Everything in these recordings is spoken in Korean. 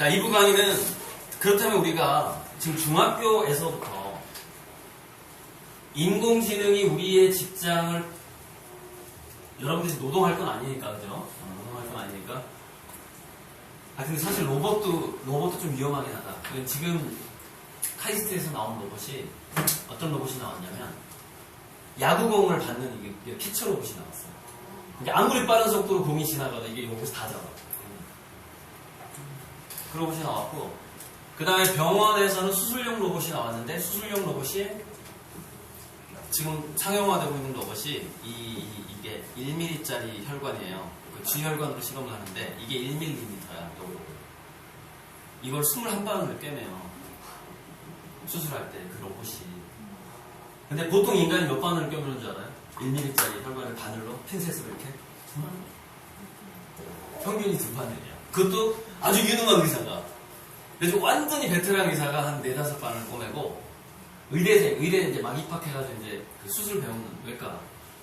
자, 2부 강의는 그렇다면 우리가 지금 중학교에서부터 인공지능이 우리의 직장을 여러분들이 노동할 건 아니니까, 그죠? 어, 노동할 건 아니니까. 아, 근데 사실 로봇도, 로봇도 좀 위험하긴 하다. 그 지금 카이스트에서 나온 로봇이 어떤 로봇이 나왔냐면 야구공을 받는 이게, 피처 로봇이 나왔어요. 이게 아무리 빠른 속도로 공이 지나가도 이게 로봇이 다 잡아. 그 로봇이 나왔고, 그 다음에 병원에서는 수술용 로봇이 나왔는데, 수술용 로봇이 지금 상용화되고 있는 로봇이 이, 게 1mm짜리 혈관이에요. 그 G혈관으로 실험을 하는데, 이게 1mm야, 또. 이걸 21방울을 꿰매요. 수술할 때 그 로봇이. 근데 보통 인간이 몇 바늘을 꿰매는 줄 알아요? 1mm짜리 혈관을 바늘로 핀셋으로 이렇게 평균이 두 바늘이야. 그것도 아주 유능한 의사가. 그래서 완전히 베테랑 의사가 한 네다섯 바늘 꼬매고 의대생, 의대 이제 막 입학해가지고 이제 그 수술 배우는 외과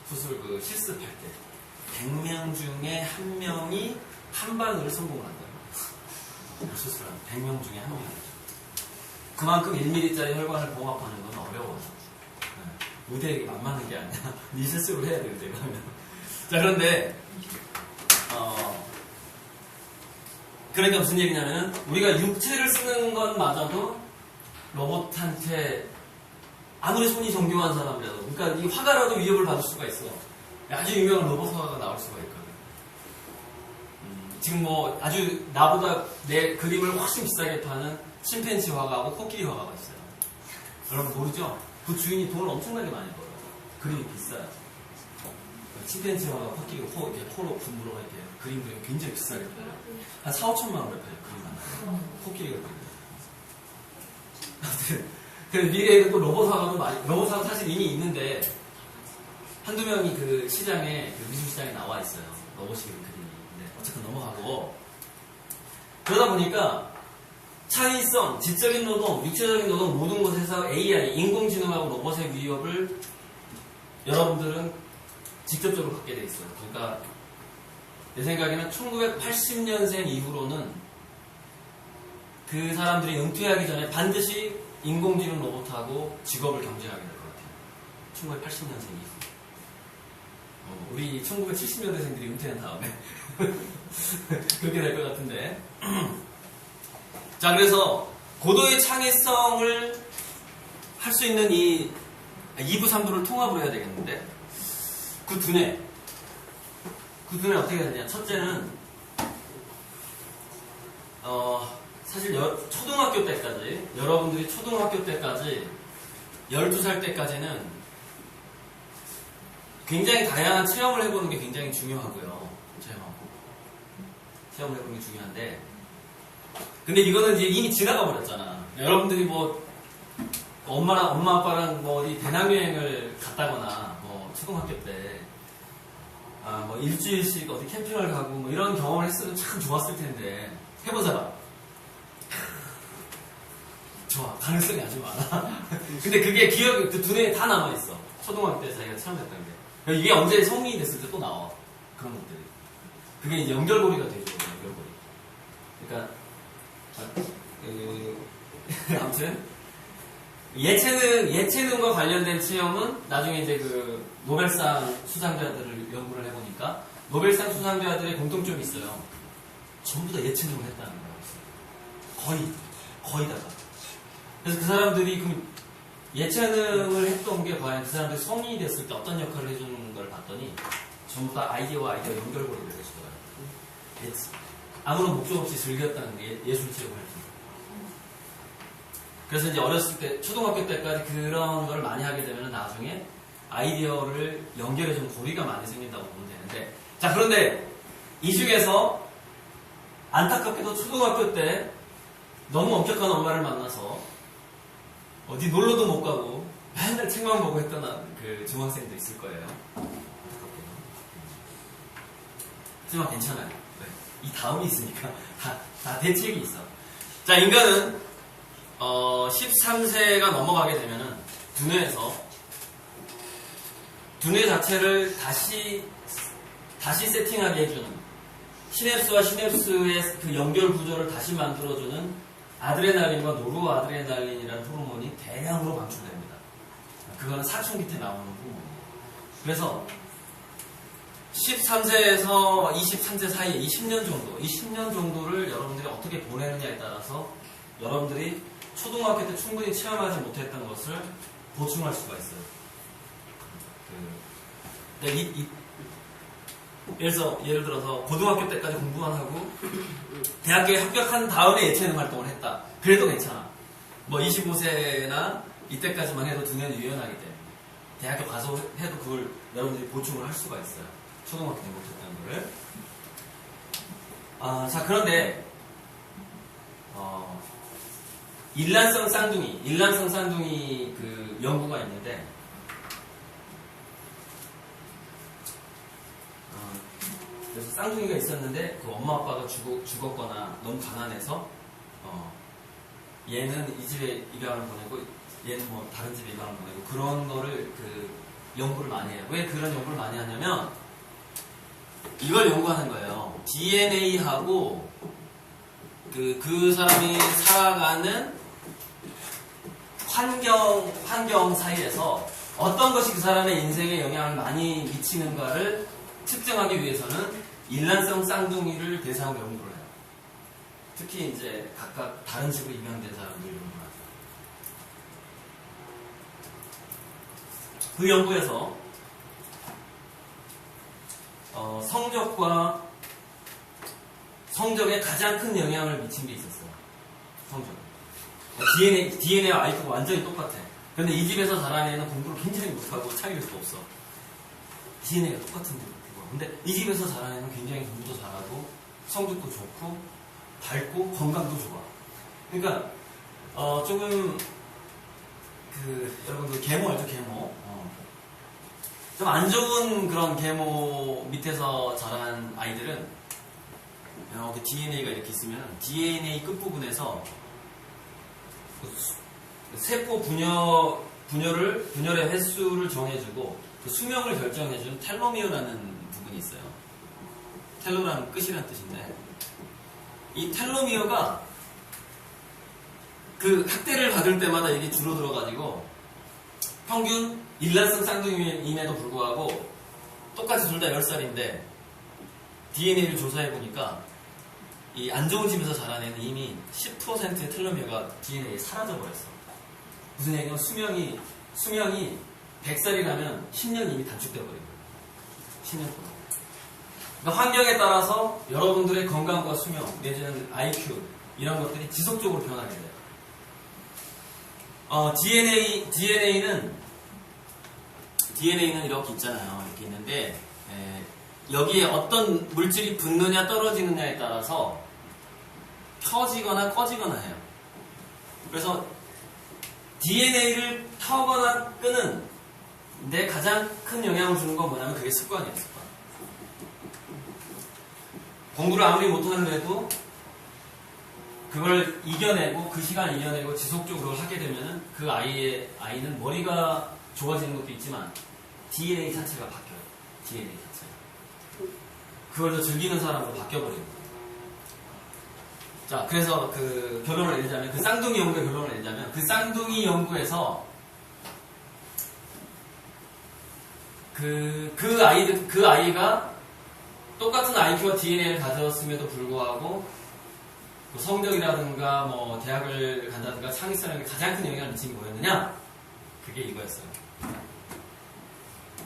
수술 그 실습할 때 100명 중에 한 명이 한 바늘을 성공한다. 수술한 100명 중에 한 명이. 그만큼 1mm짜리 혈관을 봉합하는 건 어려워요. 네. 의대에 만만한 게 아니야. 네 스스로 해야 돼, 의대 가면. 자, 그런데, 어, 그러니까 무슨 얘기냐면, 우리가 육체를 쓰는 것마저도 로봇한테 아무리 손이 정교한 사람이라도, 그러니까 이 화가라도 위협을 받을 수가 있어. 아주 유명한 로봇 화가가 나올 수가 있거든. 음, 지금 뭐 아주 나보다 내 그림을 훨씬 비싸게 파는 침팬지 화가하고 코끼리 화가가 있어요. 여러분 모르죠? 그 주인이 돈을 엄청나게 많이 벌어요. 그림이 비싸요. 화가 코끼리 코, 이렇게 코로 분부로 이렇게 그림 그리면 굉장히 비싸게 팔아요. 한 4, 5천만 원을 팔아요. 그림 하나. 코끼리가 그려요. 아무튼 그 미래에는 또 로봇 화가도 많이, 로봇 화가 사실 이미 있는데 한두 명이 그 시장에, 그 미술 시장에 나와 있어요. 로봇이 그림이. 네, 어쨌든 넘어가고. 그러다 보니까 창의성, 지적인 노동, 육체적인 노동 모든 곳에서 AI, 인공지능하고 로봇의 위협을 여러분들은 직접적으로 받게 돼 있어요. 그러니까 내 생각에는 1980년생 이후로는 그 사람들이 은퇴하기 전에 반드시 인공지능 로봇하고 직업을 경쟁하게 될 것 같아요. 1980년생 이후. 어, 우리 1970년대생들이 은퇴한 다음에 그렇게 될 것 같은데. 자, 그래서 고도의 창의성을 할 수 있는 이 2부, 3부를 통합을 해야 되겠는데, 그 두뇌. 그 두뇌 어떻게 되냐. 첫째는, 어, 사실 여, 초등학교 때까지, 여러분들이 초등학교 때까지, 12살 때까지는 굉장히 다양한 체험을 해보는 게 굉장히 중요하고요. 체험하고. 체험을 해보는 게 중요한데, 근데 이거는 이제 이미 지나가 버렸잖아. 여러분들이 뭐 엄마랑 엄마 아빠랑 뭐 어디 배낭여행을 갔다거나 뭐 초등학교 때 아, 뭐 일주일씩 어디 캠핑을 가고 뭐 이런 경험을 했으면 참 좋았을 텐데 해보자. 좋아 가능성이 아주 많아. 근데 그게 기억 그 두뇌에 다 남아 있어. 초등학교 때 자기가 체험했던 게. 이게 언제 성인이 됐을 때 또 나와 그런 것들이. 그게 이제 연결고리가 되죠. 연결고리. 그러니까 그, 아무튼 예체능 예체능과 관련된 체험은 나중에 이제 그 노벨상 수상자들을 연구를 해보니까 노벨상 수상자들의 공통점이 있어요. 전부 다 예체능을 했다는 거예요. 거의 거의 다가. 그래서 그 사람들이 그 예체능을 했던 게 과연 그 사람들이 성인이 됐을 때 어떤 역할을 해주는 걸 봤더니 전부 다 아이디어와 아이디어 연결고리를 해주더라고요. 아무런 목적 없이 즐겼다는 게 예술 체험 활동. 그래서 이제 어렸을 때, 초등학교 때까지 그런 걸 많이 하게 되면 나중에 아이디어를 연결해주는 고리가 많이 생긴다고 보면 되는데. 자, 그런데 이 중에서 안타깝게도 초등학교 때 너무 엄격한 엄마를 만나서 어디 놀러도 못 가고 맨날 책만 보고 했던 그 중학생도 있을 거예요. 하지만 괜찮아요. 이 다음이 있으니까 다, 다 대책이 있어. 자, 인간은 어, 13세가 넘어가게 되면은 두뇌에서 두뇌 자체를 다시 다시 세팅하게 해주는 시냅스와 시냅스의 그 연결 구조를 다시 만들어주는 아드레날린과 노르아드레날린이라는 호르몬이 대량으로 방출됩니다. 그거는 사춘기 때 나오는 호르몬이에요. 그래서 13세에서 23세 사이에 이 10년 정도, 이 10년 정도를 여러분들이 어떻게 보내느냐에 따라서 여러분들이 초등학교 때 충분히 체험하지 못했던 것을 보충할 수가 있어요. 그, 근데 이, 이, 들어서, 예를 들어서 고등학교 때까지 공부만 하고 대학교에 합격한 다음에 예체능 활동을 했다. 그래도 괜찮아. 뭐 25세나 이때까지만 해도 두뇌는 유연하기 때문에 대학교 가서 해도 그걸 여러분들이 보충을 할 수가 있어요. 초등학교 때 못했다는 거를. 아, 자, 그런데, 어, 일란성 쌍둥이, 일란성 쌍둥이 그 연구가 있는데, 어, 그래서 쌍둥이가 있었는데, 그 엄마 아빠가 죽어, 죽었거나 너무 가난해서, 어, 얘는 이 집에 입양을 보내고, 얘는 뭐 다른 집에 입양을 보내고, 그런 거를 그 연구를 많이 해요. 왜 그런 연구를 많이 하냐면, 이걸 연구하는 거예요. DNA하고 그, 그 사람이 살아가는 환경, 환경 사이에서 어떤 것이 그 사람의 인생에 영향을 많이 미치는가를 측정하기 위해서는 일란성 쌍둥이를 대상으로 연구를 해요. 특히 이제 각각 다른 집으로 입양된 사람들 연구를 하죠. 그 연구에서 어, 성적과 성적에 가장 큰 영향을 미친 게 있었어요. 성적. DNA, DNA와 IQ가 완전히 똑같아. 근데 이 집에서 자란 애는 공부를 굉장히 못하고 수도 없어. DNA가 똑같은 데 그거. 근데 이 집에서 자란 애는 굉장히 공부도 잘하고 성적도 좋고 밝고 건강도 좋아. 그러니까 어, 조금 그 여러분들 계모 알죠 계모? 어. 좀안 좋은 그런 계모 밑에서 자란 아이들은 이렇게 DNA가 이렇게 있으면 DNA 끝부분에서 그 수- 그 세포 분열, 분열을, 분열의 횟수를 정해주고 그 수명을 결정해주는 텔로미어라는 부분이 있어요. 텔로라는 끝이라는 뜻인데 이 텔로미어가 그 학대를 받을 때마다 이게 줄어들어가지고 평균 일란성 쌍둥이임에도 불구하고 똑같이 둘 다 10살인데 DNA를 조사해 보니까 이 안 좋은 집에서 자란 애는 이미 10%의 텔로미어가 DNA에 사라져 버렸어. 무슨 얘기냐면 수명이 수명이 100살이라면 10년 이미 단축돼 버린 거예요. 10년 동안. 그러니까 환경에 따라서 여러분들의 건강과 수명 내지는 IQ 이런 것들이 지속적으로 변하게 돼요. 어, DNA DNA는 DNA는 이렇게 있잖아요. 이렇게 있는데 에, 여기에 어떤 물질이 붙느냐 떨어지느냐에 따라서 켜지거나 꺼지거나 해요. 그래서 DNA를 켜거나 끄는 데 가장 큰 영향을 주는 건 뭐냐면 그게 습관이에요. 습관. 공부를 아무리 못하는 애도 그걸 이겨내고 그 시간 이겨내고 지속적으로 하게 되면은 그 아이의 아이는 머리가 좋아지는 것도 있지만 DNA 자체가 바뀌어요. DNA 자체가. 그걸 더 즐기는 사람으로 바뀌어버립니다. 자, 그래서 그 결론을 내자면, 그 쌍둥이 연구의 결론을 내자면, 그 쌍둥이 연구에서 그, 그 아이들, 그 아이가 똑같은 IQ와 DNA를 가졌음에도 불구하고 뭐 성적이라든가 뭐 대학을 간다든가 창의성에 가장 큰 영향을 미친 게 뭐였느냐? 그게 이거였어요.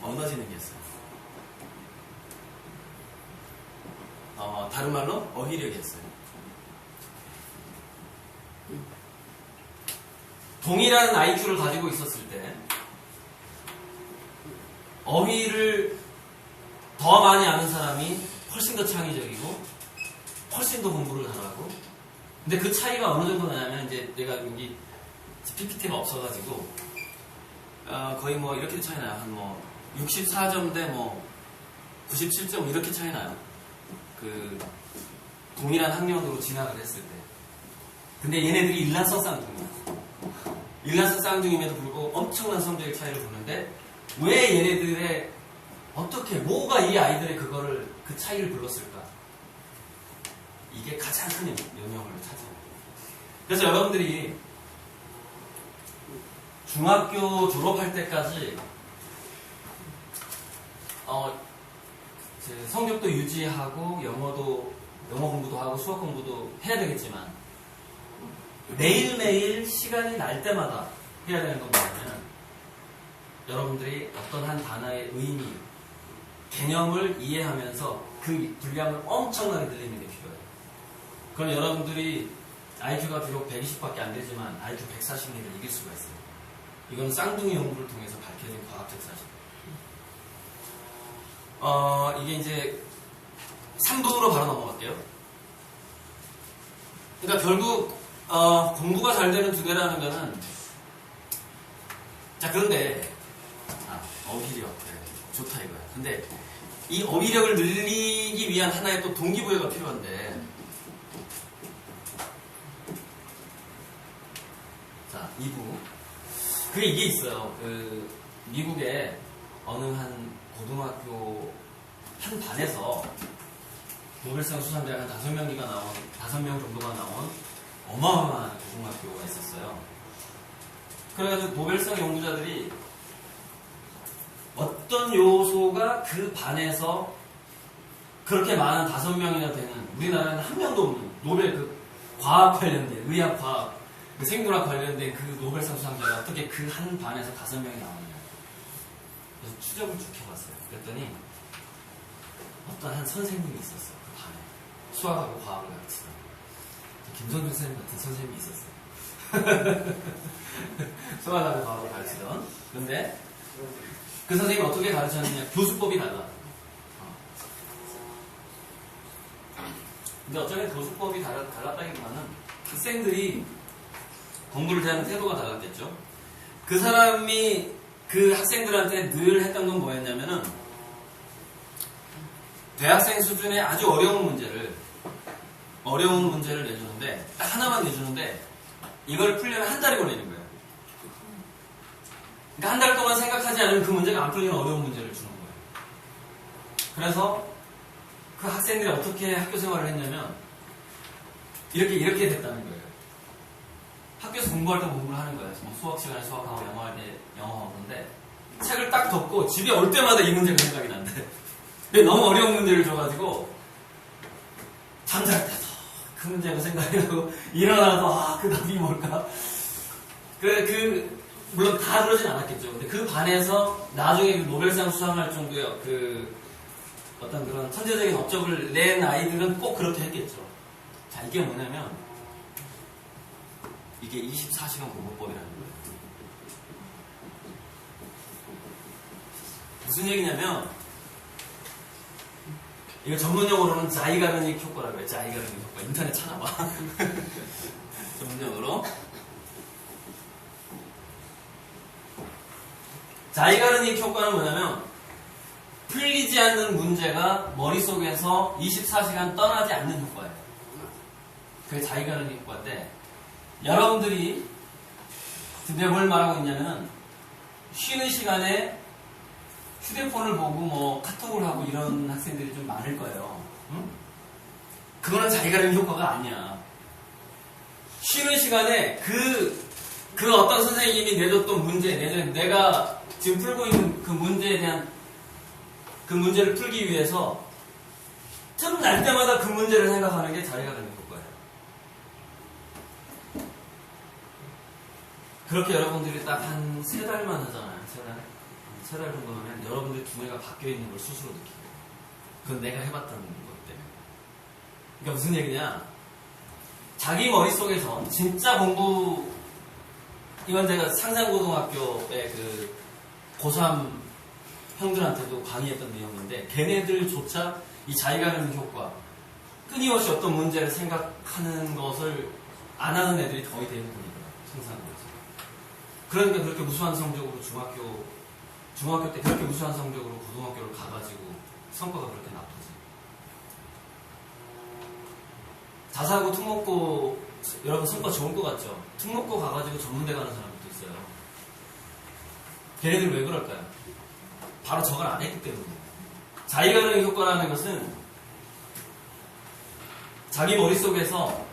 언어 지능이었어요. 어, 다른 말로 어휘력이었어요. 동일한 IQ를 가지고 있었을 때 어휘를 더 많이 아는 사람이 훨씬 더 창의적이고 훨씬 더 공부를 잘하고 근데 그 차이가 어느 정도 나냐면 이제 내가 여기 PPT가 없어가지고 어, 거의 뭐 이렇게 차이 나요. 한 뭐 64점 대 뭐 97점 이렇게 차이 나요. 그 동일한 학년으로 진학을 했을 때. 근데 얘네들이 일란성 쌍둥이야 일란성 쌍둥이임에도 불구하고 엄청난 성적의 차이를 보는데 왜 얘네들의 어떻게 뭐가 이 아이들의 그거를 그 차이를 불렀을까? 이게 가장 큰 영향을 차지해요. 그래서 여러분들이 중학교 졸업할 때까지 어, 그 성적도 유지하고 영어도 영어 공부도 하고 수학 공부도 해야 되겠지만 매일매일 시간이 날 때마다 해야 되는 건 뭐냐면 여러분들이 어떤 한 단어의 의미, 개념을 이해하면서 그 분량을 엄청나게 늘리는 게 필요해요. 그럼 여러분들이 IQ가 비록 120밖에 안 되지만 IQ 140을 이길 수가 있어요. 이건 쌍둥이 연구를 통해서 밝혀진 과학적 사실. 어, 이게 이제 3부로 바로 넘어갈게요. 그러니까 결국 어, 공부가 잘 되는 두 개라는 거는 자 그런데 아, 어휘력 그래. 좋다 이거야. 근데 이 어휘력을 늘리기 위한 하나의 또 동기부여가 필요한데 자 2부 그게 이게 있어요. 그 미국의 어느 한 고등학교 한 반에서 노벨상 수상자가 한 다섯 명이가 나온 다섯 명 정도가 나온 어마어마한 고등학교가 있었어요. 그래가지고 노벨상 연구자들이 어떤 요소가 그 반에서 그렇게 많은 다섯 명이나 되는 우리나라는 한 명도 없는 노벨 그 과학 관련된 의학 과학 그 생물학 관련된 그 노벨상 수상자가 어떻게 그 한 반에서 다섯 명이 나오냐. 그래서 추적을 쭉 해봤어요. 그랬더니 어떤 한 선생님이 있었어요 그 반에. 수학하고 과학을 가르치던 김선준 선생님 같은 선생님이 있었어요 수학하고 과학을 가르치던 그런데 그 선생님이 어떻게 가르쳤느냐 교수법이 달라 어. 근데 어쩌면 교수법이 달라, 달랐다기보다는 학생들이 공부를 대하는 태도가 달랐겠죠. 그 사람이 그 학생들한테 늘 했던 건 뭐였냐면은 대학생 수준의 아주 어려운 문제를 어려운 문제를 내주는데 딱 하나만 내주는데 이걸 풀려면 한 달이 걸리는 거예요. 그러니까 한 달 동안 생각하지 않으면 그 문제가 안 풀리는 어려운 문제를 주는 거예요. 그래서 그 학생들이 어떻게 학교 생활을 했냐면 이렇게 이렇게 됐다는 거예요. 학교에서 공부할 때 공부를 하는 거예요. 뭐 수학 시간에 수학하고 영어할 때 영어하고 그런데 책을 딱 덮고 집에 올 때마다 이 문제가 생각이 난대. 너무 어려운 문제를 줘가지고 잠잘 때 도그 문제가 생각이 나고 일어나도 아그 답이 뭘까? 그, 그 물론 다 그러진 않았겠죠. 근데 그 반에서 나중에 그 노벨상 수상할 정도의 그 어떤 그런 천재적인 업적을 낸 아이들은 꼭 그렇게 했겠죠. 자, 이게 뭐냐면, 이게 24시간 공부법이라는 거예요. 무슨 얘기냐면, 이거 전문 용어로는 자이가르닉 효과라고 해요. 자이가르닉 효과. 인터넷 찾아봐. 전문 용어로. 자이가르닉 효과는 뭐냐면, 풀리지 않는 문제가 머릿속에서 24시간 떠나지 않는 효과예요. 그게 자기가르는 효과인데 여러분들이 근데 뭘 말하고 있냐면 쉬는 시간에 휴대폰을 보고 뭐 카톡을 하고 이런 학생들이 좀 많을 거예요. 응? 그거는 자기가르는 효과가 아니야. 쉬는 시간에 그, 그 어떤 선생님이 내줬던 문제, 내준 내가 지금 풀고 있는 그 문제에 대한 그 문제를 풀기 위해서 틈 날 때마다 그 문제를 생각하는 게 자리가 되는 효과예요. 그렇게 여러분들이 딱 한 세 달만 하잖아요. 세 달. 세달 정도 하면 여러분들 두뇌가 바뀌어 있는 걸 스스로 느끼고. 그건 내가 해봤던 것 때문에. 그러니까 무슨 얘기냐. 자기 머릿속에서 진짜 공부, 이건 제가 상산고등학교의 그 고3 형들한테도 강의했던 내용인데 걔네들조차 이 자기가르는 효과 끊임없이 어떤 문제를 생각하는 것을 안 하는 애들이 거의 대부분이더라고요 생산으로서 그러니까 그렇게 우수한 성적으로 중학교 중학교 때 그렇게 우수한 성적으로 고등학교를 가가지고 성과가 그렇게 나쁘지 자사고 특목고 여러분 성과 좋을 것 같죠? 특목고 가가지고 전문대 가는 사람들도 있어요 걔네들 왜 그럴까요? 바로 저걸 안 했기 때문에. 자기가르는 효과라는 것은 자기 머릿속에서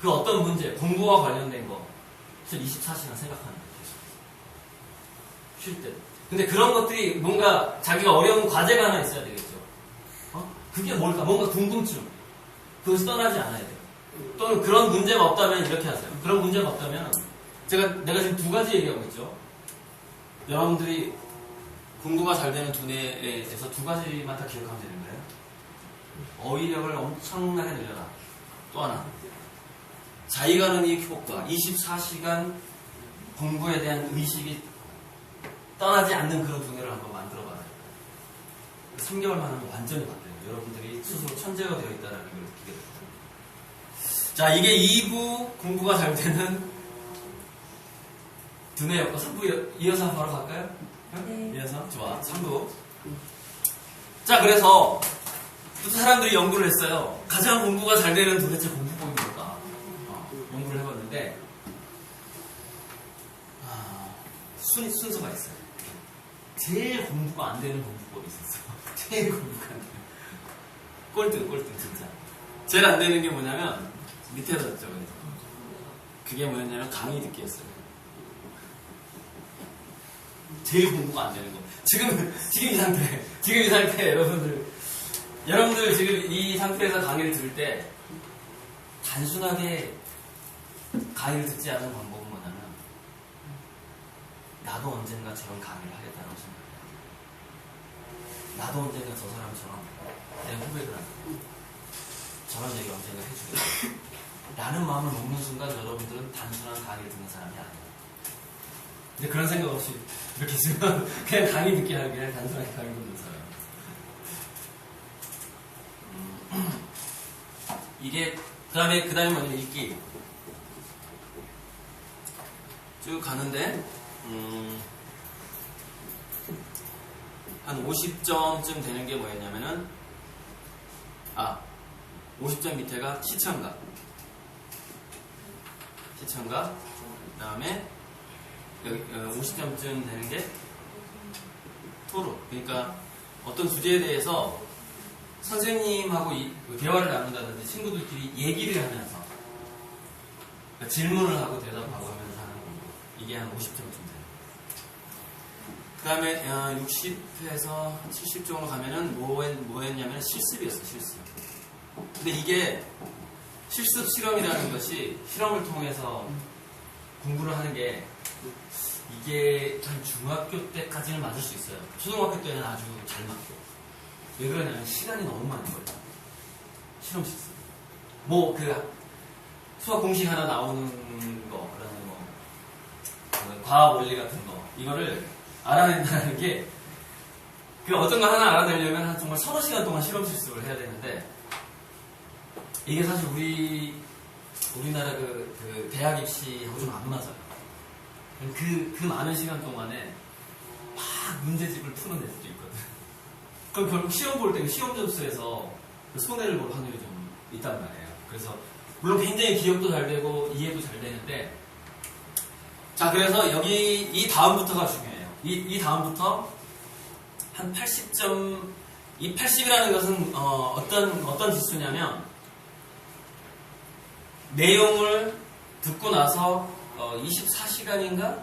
그 어떤 문제, 공부와 관련된 거, 24시간 생각하는 거예요. 쉴 때. 근데 그런 것들이 뭔가 자기가 어려운 과제가 하나 있어야 되겠죠. 어? 그게 뭘까? 뭔가 궁금증. 그것이 떠나지 않아야 돼요. 또는 그런 문제가 없다면 이렇게 하세요. 그런 문제가 없다면 제가 내가 지금 두 가지 얘기하고 있죠. 여러분들이 공부가 잘 되는 두뇌에 대해서 두 가지만 다 기억하면 되는 거예요. 어휘력을 엄청나게 늘려라. 또 하나. 자의가는 이 효과. 24시간 공부에 대한 의식이 떠나지 않는 그런 두뇌를 한번 만들어 봐요. 3개월만 하면 완전히 바뀌어요. 여러분들이 스스로 천재가 되어 있다는 걸 느끼게 됩니다. 자, 이게 2부 공부가 잘 되는 두뇌였고 3부 이어서 바로 갈까요? 네. 이어서? 좋아. 3부. 자, 그래서 또 사람들이 연구를 했어요. 가장 공부가 잘 되는 도대체 공부법이 뭘까? 어, 연구를 해봤는데 아, 순, 순서가 있어요. 제일 공부가 안 되는 공부법이 있었어. 제일 공부가 안 되는. 꼴등, 꼴등, 진짜. 제일 안 되는 게 뭐냐면, 밑에다 적죠. 그게 뭐였냐면, 강의 듣기였어요. 제일 공부가 안 되는 거. 지금, 지금 이 상태. 지금 이 상태, 여러분들. 여러분들 지금 이 상태에서 강의를 들을 때, 단순하게 강의를 듣지 방법은 뭐냐면, 나도 언젠가 저런 강의를 하겠다고 생각해요. 나도 언젠가 저 사람처럼 내 후배들한테 저런 얘기 언젠가 해주겠다. 라는 마음을 먹는 순간 여러분들은 단순한 강의를 듣는 사람이 아니에요. 근데 그런 생각 없이 이렇게 있으면 그냥 강의 듣게 하는 게 아니라 단순하게 강의 듣는 사람. 음, 이게 그 다음에 그 다음에 먼저 읽기 쭉 가는데 음, 한 50점쯤 되는 게 뭐였냐면은 아 50점 밑에가 시청각. 시청각. 그 다음에 여기 50점쯤 되는 게 토론. 그러니까 어떤 주제에 대해서 선생님하고 이- 그 대화를 나눈다든지 친구들끼리 얘기를 하면서 그러니까 질문을 하고 대답하고 공부 이게 한 50점쯤 돼요. 그 다음에 60에서 70 정도 가면은 뭐, 했, 뭐 했냐면 실습이었어 실습. 근데 이게 실습 실험이라는 것이 실험을 통해서 공부를 하는 게 이게 한 중학교 때까지는 맞을 수 있어요. 초등학교 때는 아주 잘 맞고. 왜 그러냐면 시간이 너무 많은 거예요. 실험 실습. 뭐 그 수학 공식 하나 나오는 거 과학 원리 같은 거 이거를 알아낸다는 게 그 어떤 거 하나 알아내려면 한 정말 서너 시간 동안 실험 실습을 해야 되는데 이게 사실 우리 우리나라 그, 그 대학 입시하고 좀 안 맞아요. 그, 그 많은 시간 동안에 막 문제집을 푸는 애들도 있거든. 그럼 결국 시험 볼 때 시험 점수에서 그 손해를 볼 확률이 좀 있단 말이에요. 그래서 물론 굉장히 기억도 잘 되고 이해도 잘 되는데 자 그래서 여기 이 다음부터가 중요해요. 이, 이 다음부터 한 80점 이 80이라는 것은 어, 떤 어떤 지수냐면 내용을 듣고 나서 어, 24시간인가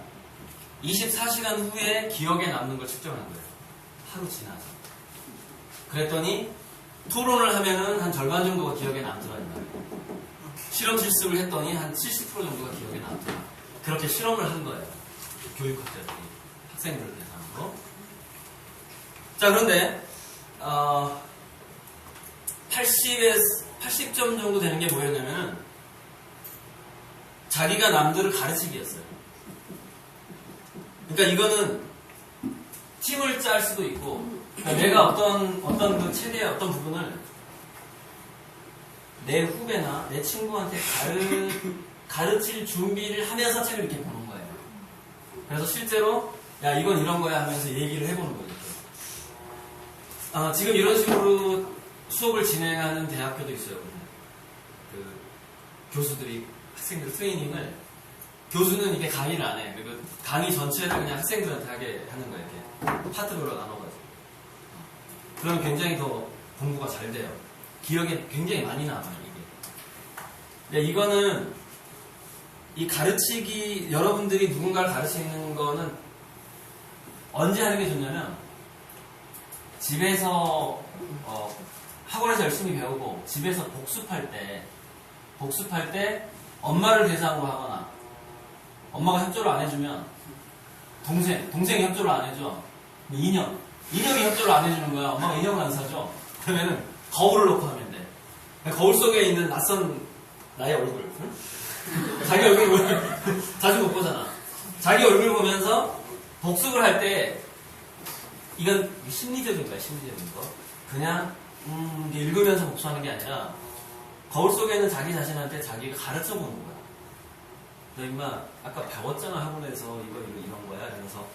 24시간 후에 기억에 남는 걸 측정한 거예요. 하루 지나서. 그랬더니 토론을 하면은 한 절반 정도가 기억에 거예요. 실험 실습을 했더니 한 70% 정도가 기억에 남더라. 그렇게 실험을 한 거예요. 교육학자들이 학생들을 대상으로. 자 그런데 어, 80에 80점 정도 되는 게 뭐였냐면은 자기가 남들을 가르치기였어요. 그러니까 이거는 팀을 짤 수도 있고 그러니까 내가 어떤 어떤 그 체계의 어떤 부분을 내 후배나 내 친구한테 가르, 가르칠 준비를 하면서 책을 이렇게 보는 거예요. 그래서 실제로 야 이건 이런 거야 하면서 얘기를 해보는 거죠. 아, 지금 이런 식으로 수업을 진행하는 대학교도 있어요. 그 교수들이 학생들 트레이닝을 교수는 이게 강의를 안 해. 그리고 강의 전체를 그냥 학생들한테 하게 하는 거예요. 이렇게 파트별로 나눠가지고. 그러면 굉장히 더 공부가 잘 돼요. 기억에 굉장히 많이 남아요. 이게 네, 이거는 이 가르치기 여러분들이 누군가를 가르치는 거는 언제 하는 게 좋냐면 집에서 어, 학원에서 열심히 배우고 집에서 복습할 때 복습할 때 엄마를 대상으로 하거나 엄마가 협조를 안 해주면 동생 동생이 협조를 안 해줘. 뭐 인형. 인형이 협조를 안 해주는 거야. 엄마가 인형을 안 사줘. 그러면은 거울을 놓고 하면 돼. 거울 속에 있는 낯선 나의 얼굴. 응? 자기 얼굴 보면 자주 못 보잖아 자기 얼굴 보면서 복습을 할 때 이건 심리적인 거야 심리적인 거 그냥 음, 읽으면서 복수하는 게 아니라 거울 속에는 자기 자신한테 자기가 가르쳐 보는 거야. 너 임마 아까 배웠잖아 학원에서 이거 이거 이런 거야. 그래서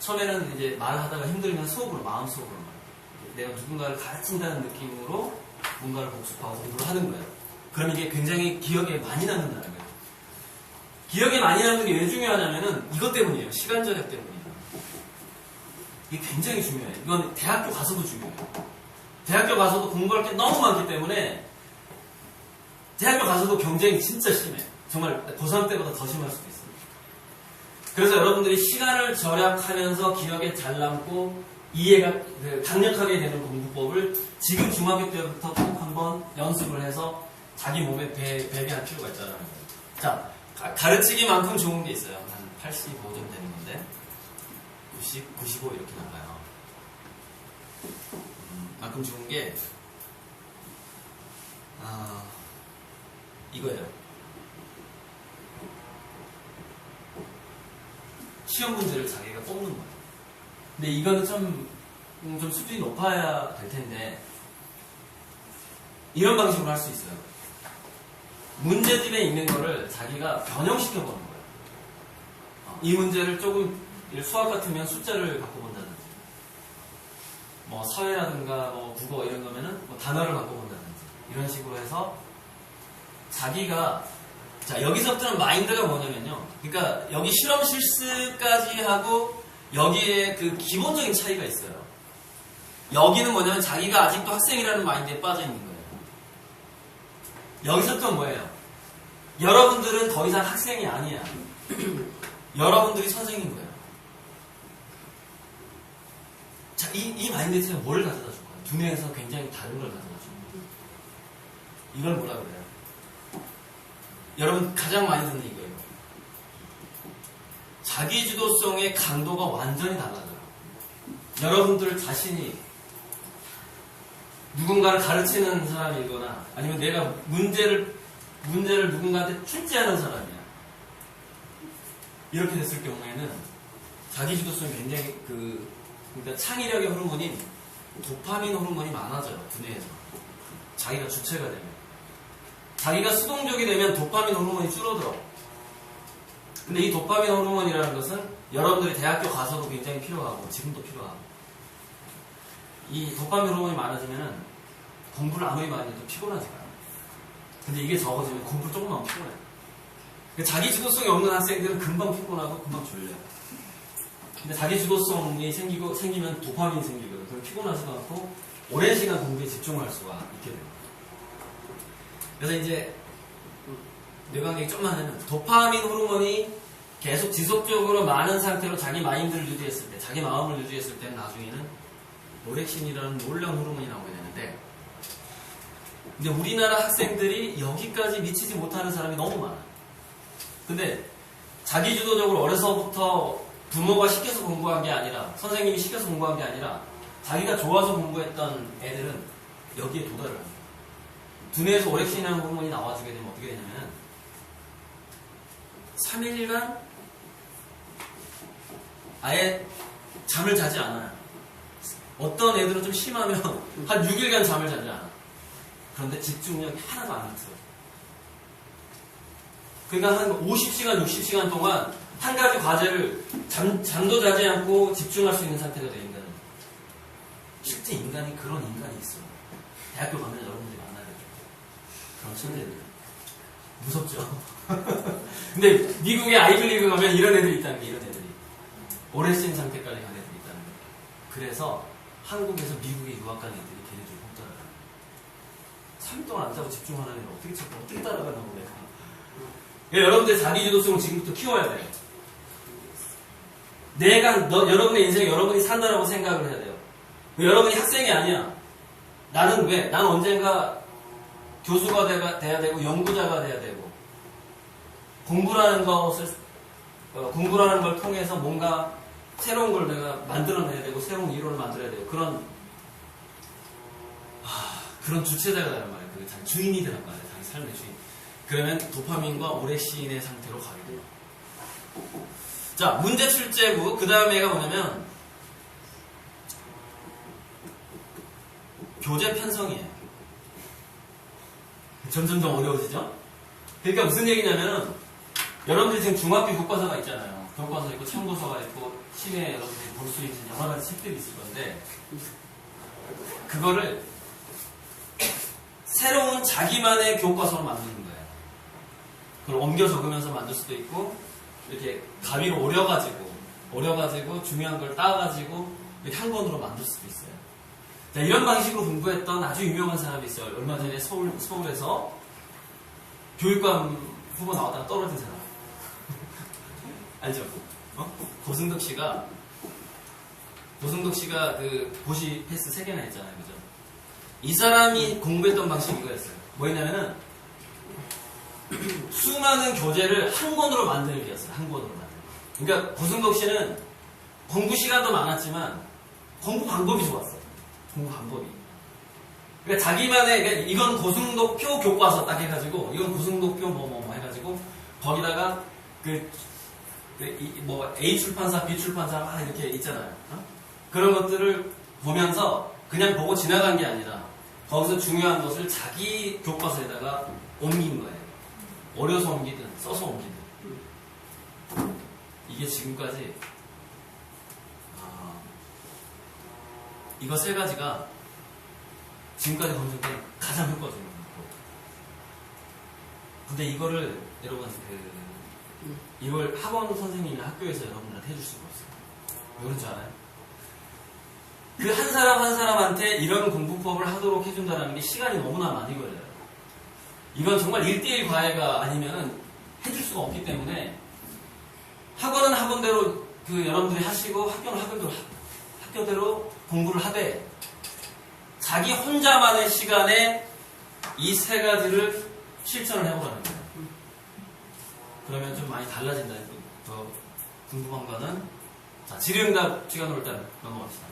처음에는 이제 말하다가 힘들면 수업으로 마음 수업으로 말. 내가 누군가를 가르친다는 느낌으로 뭔가를 복습하고 공부를 하는 거예요. 그럼 이게 굉장히 기억에 많이 거예요. 기억에 많이 남는 게 왜 중요하냐면은 이것 때문이에요. 시간 절약 때문이에요. 이게 굉장히 중요해요. 이건 대학교 가서도 중요해요. 대학교 가서도 공부할 게 너무 많기 때문에 대학교 가서도 경쟁이 진짜 심해. 정말 고3 때보다 더 심할 수도 있어요. 그래서 여러분들이 시간을 절약하면서 기억에 잘 남고 이해가 그 강력하게 되는 공부법을 지금 중학교 때부터 꼭 한번 연습을 해서 자기 몸에 배, 배게 할 필요가 거예요. 자, 가- 가르치기만큼 좋은 게 있어요. 한 85점 되는 건데 90, 95 이렇게 나가요. 음, 만큼 좋은 게 아, 이거예요. 시험 문제를 자기가 뽑는 거예요. 근데 이거는 좀, 음, 좀 수준이 높아야 될 텐데, 이런 방식으로 할 수 있어요. 문제집에 있는 거를 자기가 변형시켜 보는 거예요. 어, 이 문제를 조금, 수학 같으면 숫자를 바꿔본다든지, 뭐 사회라든가 뭐 국어 이런 거면은 뭐 단어를 바꿔본다든지, 이런 식으로 해서 자기가 자 여기서부터는 마인드가 뭐냐면요. 그러니까 여기 실험 실습까지 하고 여기에 그 기본적인 차이가 있어요. 여기는 뭐냐면 자기가 아직도 학생이라는 마인드에 빠져 있는 거예요. 여기서부터 뭐예요? 여러분들은 더 이상 학생이 아니야. 여러분들이 선생인 거예요. 자, 이, 이 마인드에서 뭘 가져다 줄 거예요? 두뇌에서 굉장히 다른 걸 가져다 줍니다. 이걸 뭐라 그래요? 여러분 가장 많이 듣는 이거예요. 자기주도성의 강도가 완전히 달라져요. 여러분들 자신이 누군가를 가르치는 사람이거나 아니면 내가 문제를 문제를 누군가한테 출제하는 사람이야. 이렇게 됐을 경우에는 자기 주도성이 굉장히 그 그러니까 창의력의 호르몬인 도파민 호르몬이 많아져요 두뇌에서 자기가 주체가 되면 자기가 수동적이 되면 도파민 호르몬이 줄어들어. 근데 이 도파민 호르몬이라는 것은 여러분들이 대학교 가서도 굉장히 필요하고 지금도 필요하고 이 도파민 호르몬이 많아지면은 공부를 아무리 많이 해도 피곤하지가. 근데 이게 적어지면 공부 조금만 피곤해. 그러니까 자기 주도성이 없는 학생들은 금방 피곤하고 금방 졸려요. 근데 자기 주도성이 생기고 생기면 도파민이 생기거든. 그럼 피곤하지도 않고 오랜 시간 공부에 집중할 수가 있게 돼요. 그래서 이제 뇌관계 좀만 하면 도파민 호르몬이 계속 지속적으로 많은 상태로 자기 마인드를 유지했을 때, 자기 마음을 유지했을 때 나중에는 노렉신이라는 놀라운 호르몬이 나오게 되는데 근데 우리나라 학생들이 여기까지 미치지 못하는 사람이 너무 많아요. 근데 자기주도적으로 어려서부터 부모가 시켜서 공부한 게 아니라 선생님이 시켜서 공부한 게 아니라 자기가 좋아서 공부했던 애들은 여기에 도달을 합니다. 두뇌에서 오렉신이라는 호르몬이 나와주게 되면 어떻게 되냐면 3일간 아예 잠을 자지 않아요. 어떤 애들은 좀 심하면 한 6일간 잠을 자지 않아. 그런데 집중력이 하나도 안 흐트러. 그러니까 한 50시간, 60시간 동안 한 가지 과제를 잠, 잠도 자지 않고 집중할 수 있는 상태가 돼 인간은. 실제 인간이 그런 인간이 있어요. 대학교 가면 여러분들이 만나게 돼요. 그런 천재들. 무섭죠? 근데 미국의 아이블리그 가면 이런 애들이 있다는 게 이런 애들이. 오래 쓴 상태까지 간 애들이 있다는 거예요. 그래서 한국에서 미국에 유학 간 애들이. 3일 동안 안 자고 집중하는 애를 어떻게 찾고 어떻게 따라가냐고 내가. 그러니까 여러분들 자기 주도성을 지금부터 키워야 돼요. 내가 너, 여러분의 인생 여러분이 산다라고 생각을 해야 돼요. 여러분이 학생이 아니야. 나는 왜? 난 언젠가 교수가 돼가- 돼야 되고 연구자가 돼야 되고 공부라는 것을 어, 공부라는 걸 통해서 뭔가 새로운 걸 내가 만들어내야 되고 새로운 이론을 만들어야 되고 그런 하, 그런 주체자가 되란 말이에요. 그 주인이 되란 말이에요. 자기 삶의 주인. 그러면 도파민과 오래 시인의 상태로 가게 돼요. 자, 문제 출제부. 그 다음에가 뭐냐면, 교재 편성이에요. 점점 더 어려워지죠? 그러니까 무슨 얘기냐면, 여러분들이 지금 중학교 교과서가 있잖아요. 교과서 있고, 참고서가 있고, 시내에 여러분들이 볼 수 있는 여러 가지 책들이 있을 건데, 그거를 새로운 자기만의 교과서로 만드는 거예요. 그걸 옮겨 적으면서 만들 수도 있고, 이렇게 가위로 오려가지고, 오려가지고, 중요한 걸 따가지고, 이렇게 한 권으로 만들 수도 있어요. 자, 이런 방식으로 공부했던 아주 유명한 사람이 있어요. 얼마 전에 서울, 서울에서 교육감 후보 나왔다가 떨어진 사람. 알죠? 어? 고승덕 씨가, 고승덕 씨가 그 고시 패스 3개나 했잖아요. 그죠? 이 사람이 공부했던 방식이 이거였어요. 뭐였냐면은, 수많은 교재를 한 권으로 만들기였어요. 한 권으로 만들기. 그러니까 고승덕 씨는 공부 시간도 많았지만 공부 방법이 좋았어요. 공부 방법이. 그러니까 자기만의 그러니까 이건 고승덕표 교과서 딱 해가지고 이건 고승덕표 뭐뭐뭐 해가지고 거기다가 그, 그 A 출판사, B 출판사 막 이렇게 있잖아요. 어? 그런 것들을 보면서 그냥 보고 지나간 게 아니라 거기서 중요한 것을 자기 교과서에다가 옮긴 거예요. 어려서 옮기든 써서 옮기든 이게 지금까지 아, 이거 세 가지가 지금까지 검증된 가장 효과적인 거고 근데 이거를 여러분 그 이걸 학원 선생님이나 학교에서 여러분들한테 해줄 수가 없어요 왜 그런지 알아요? 그 한 사람 한 사람한테 이런 공부법을 하도록 해준다는 게 시간이 너무나 많이 걸려요 이건 정말 1대1 과외가 아니면 해줄 수가 없기 때문에 학원은 학원대로 그 여러분들이 하시고 학교는 학교대로 하- 학교대로 공부를 하되 자기 혼자만의 시간에 이 세 가지를 실천을 해보라는 거예요. 그러면 좀 많이 달라진다. 더 궁금한 거는 자 질의응답 시간으로 일단 넘어갑시다.